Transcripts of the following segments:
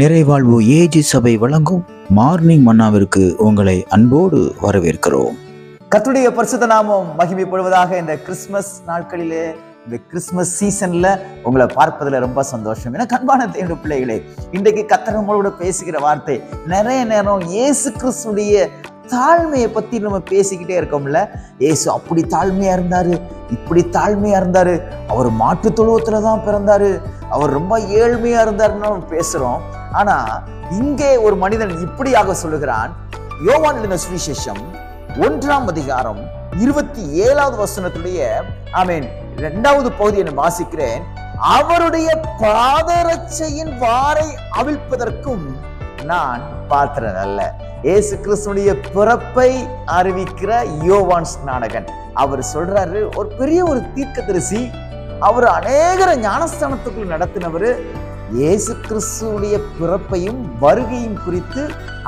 நிறைவாழ்வு AG சபை வழங்கும் morning மன்னாவிற்கு உங்களை அன்போடு வரவேற்கிறோம். கத்துடைய பரிசுத்த நாமம் மகிமைப்படுவதாக இந்த கிறிஸ்மஸ் நாட்களிலே இந்த கிறிஸ்மஸ் சீசன்ல உங்களை பார்ப்பதுல ரொம்ப சந்தோஷம். ஏன்னா கண்பான தேடு பிள்ளைகளே இன்றைக்கு கத்தகங்களோட பேசுகிற வார்த்தை நிறைய நேரம் இயேசு கிறிஸ்துடைய தாழ்மையை பத்தி நம்ம பேசிக்கிட்டே இருக்கோம்ல. ஏசு அப்படி தாழ்மையா இருந்தாரு இப்படி தாழ்மையா இருந்தாரு அவர் மாட்டு தொழுவத்துல தான் பிறந்தாரு அவர் ரொம்ப ஏழ்மையா இருந்தாருன்னு நம்ம பேசுறோம். ஆனா இங்கே ஒரு மனிதன் இப்படியாக சொல்லுகிறான். யோவான் எழுதின சுவிசேஷம் ஒன்றாம் அதிகாரம் இருபத்தி ஏழாவது வசனத்துடைய ஆமீன் இரண்டாவது பகுதியை நான் வாசிக்கிறேன். அவருடைய பாதரட்சையின் வாரை அவிழ்ப்பதற்கும் நான் பாத்திரன் அல்ல. ஏசு கிறிஸ்துடைய பிறப்பை அறிவிக்கிற யோவான் ஸ்நானகன். அவர் சொல்றாரு ஒரு பெரிய ஒரு தீர்க்க தரிசி அவர் அநேகர ஞானஸ்தானத்துக்குள் நடத்தினவர் இயேசு கிறிஸ்துடைய பிறப்பையும் வருகையும் குறித்து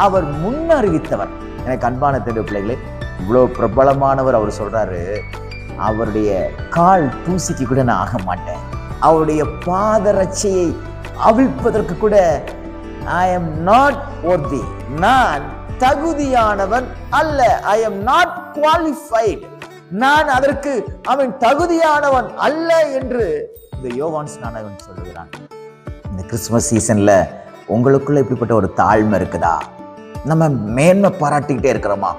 அவர் முன் அறிவித்தவர். எனக்கு அன்பான தேவை பிள்ளைகளே இவ்வளோ பிரபலமானவர் அவர் சொல்கிறாரு அவருடைய கால் தூசிக்கு கூட நான் ஆக மாட்டேன். அவருடைய பாதரட்சையை அவிழ்ப்பதற்கு கூட ஐ எம் நாட் ஒர்தி நான் தகுதியானவன் அல்ல. ஐ எம் நாட் குவாலிஃபைட் நான் அதற்கு அவன் தகுதியானவன் அல்ல என்று இந்த யோவான் ஸ்நானகன் சொல்லுகிறான். இந்த கிறிஸ்துமஸ் சீசன்ல உங்களுக்குள்ளே இப்படிப்பட்ட ஒரு தாழ்மை இருக்குதா? நம்ம மேன்மை பாராட்டிக்கிட்டே இருக்கிறோமா?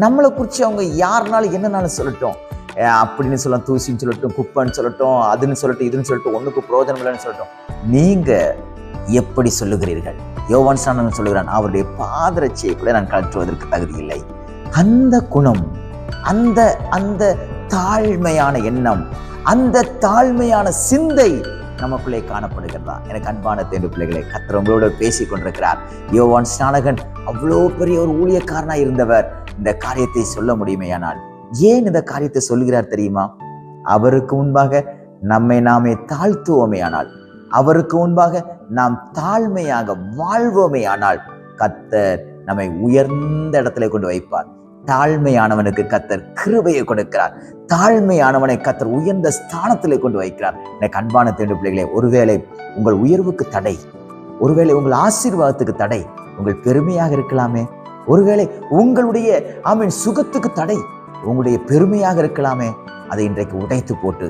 நம்மளை குறித்து அவங்க யாருனாலும் என்னனாலும் சொல்லட்டும். அப்படின்னு சொல்லலாம் தூசின்னு சொல்லட்டும் குப்பைன்னு சொல்லட்டும் அதுன்னு சொல்லட்டும் இதுன்னு சொல்லட்டும் ஒன்றுக்கு பிரோஜனம் இல்லைன்னு சொல்லட்டும். நீங்கள் எப்படி சொல்லுகிறீர்கள்? யோவான் சாணன் சொல்லுகிறான் அவருடைய பாதரட்சியை கூட நான் கழற்றுவதற்கு தகுதி இல்லை. அந்த குணம் அந்த அந்த தாழ்மையான எண்ணம் அந்த தாழ்மையான சிந்தை நமக்குள்ளே காணப்படுகிறதா எனக்கு அன்பான தேடு பிள்ளைகளை கத்தர் உங்களோட பேசி கொண்டிருக்கிறார் யோவான் ஸ்நானகன் அவ்வளோ பெரிய ஒரு ஊழியக்காரனா இருந்தவர். இந்த காரியத்தை சொல்ல முடியுமேயானால் ஏன் இந்த காரியத்தை சொல்கிறார் தெரியுமா? அவருக்கு முன்பாக நம்மை நாமே தாழ்த்துவோமே ஆனால் அவருக்கு முன்பாக நாம் தாழ்மையாக வாழ்வோமே ஆனால் கத்தர் நம்மை உயர்ந்த இடத்துல கொண்டு வைப்பார். தாழ்மையானவனுக்கு கத்தர் கிருபையை கொடுக்கிறார். தாழ்மையானவனை கத்தர் உயர்ந்த ஸ்தானத்திலே கொண்டு வைக்கிறார். எனக்கு அன்பான தேடு பிள்ளைகளே ஒருவேளை உங்கள் உயர்வுக்கு தடை ஒருவேளை உங்கள் ஆசீர்வாதத்துக்கு தடை உங்கள் பெருமையாக இருக்கலாமே ஒருவேளை உங்களுடைய ஆமீன் சுகத்துக்கு தடை உங்களுடைய பெருமையாக இருக்கலாமே அதை இன்றைக்கு உடைத்து போட்டு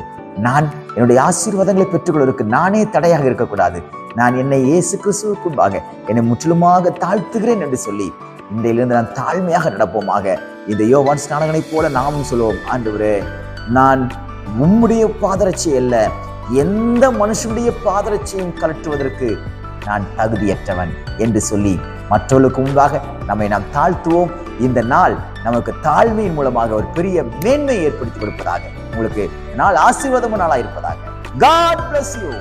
நான் என்னுடைய ஆசீர்வாதங்களை பெற்றுக்கொள்வதற்கு நானே தடையாக இருக்கக்கூடாது. நான் என்னை இயேசு கிறிஸ்துவுக்குள்பாக என்னை முற்றிலுமாக தாழ்த்துகிறேன் என்று சொல்லி இன்றையிலிருந்து நான் தாழ்மையாக நடப்போமாக. இந்த யோவான் ஸ்நானகனைப் போல நாமும் சொல்லுவோம் ஆண்டவரே நான் உம்முடைய பாதரட்சி அல்ல எந்த மனுஷனுடைய பாதரட்சியும் கலற்றுவதற்கு நான் தகுதியற்றவன் என்று சொல்லி மற்றவர்களுக்கு முன்பாக நம்மை நாம் தாழ்த்துவோம். இந்த நாள் நமக்கு தாழ்மையின் மூலமாக ஒரு பெரிய மேன்மையை ஏற்படுத்தி கொடுப்பதாக உங்களுக்கு நாள் ஆசீர்வாதமும் நாளாக இருப்பதாக. God bless you.